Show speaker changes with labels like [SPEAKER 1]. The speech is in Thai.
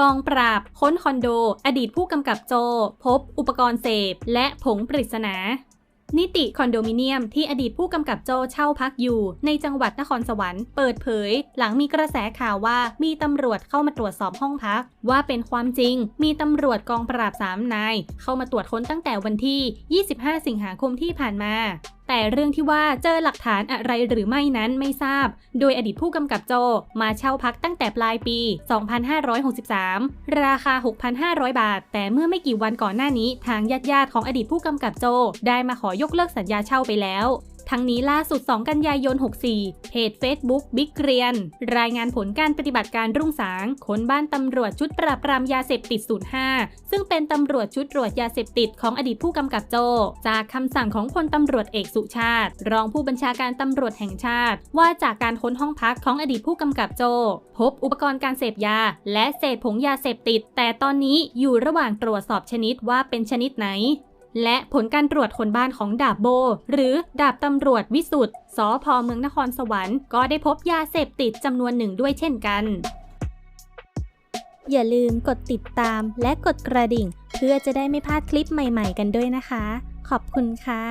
[SPEAKER 1] กองปราบ ค้นคอนโด อดีตผู้กำกับโจ พบอุปกรณ์เสพ และผงปริศนานิติคอนโดมิเนียมที่อดีตผู้กำกับโจเช่าพักอยู่ ในจังหวัดนครสวรรค์เปิดเผย หลังมีกระแสข่าวว่ามีตำรวจเข้ามาตรวจสอบห้องพัก ว่าเป็นความจริง มีตำรวจกองปราบสามนาย เข้ามาตรวจค้นตั้งแต่วันที่ 25 สิงหาคมที่ผ่านมา แต่เรื่องที่ว่าเจอหลักฐานอะไรหรือไม่นั้นไม่ทราบ โดยอดีตผู้กำกับโจมาเช่าพักตั้งแต่ปลายปี 2563 ราคา 6,500 บาท แต่เมื่อไม่กี่วันก่อนหน้านี้ทางญาติญาติๆของอดีตผู้กำกับโจได้มาขอยกเลิกสัญญาเช่าไปแล้ว ทั้งนี้ล่าสุด 2 กันยายน 64 เพจ Facebook บิ๊กเกรียน รายงานผลการปฏิบัติการรุ่งสางค้นบ้านตำรวจชุดปราบปรามยาเสพติด 05 ซึ่งเป็นตำรวจชุดตรวจยาเสพติดของอดีตผู้กำกับโจ จากคำสั่งของพลตำรวจเอกสุชาติ รองผู้บัญชาการตำรวจแห่งชาติ ว่าจากการค้นห้องพักของอดีตผู้กำกับโจ พบอุปกรณ์การเสพยา และเศษผงยาเสพติด แต่ตอนนี้อยู่ระหว่างตรวจสอบชนิดว่าเป็นชนิดไหน และผลการตรวจคนบ้านของดาบโบ หรือดาบตำรวจวิสุทธ์สพเมืองนครสวรรค์ก็ได้พบยาเสพติดจำนวนหนึ่งด้วยเช่นกัน
[SPEAKER 2] อย่าลืมกดติดตามและกดกระดิ่ง เพื่อจะได้ไม่พลาดคลิปใหม่ ๆ กันด้วยนะคะ ขอบคุณค่ะ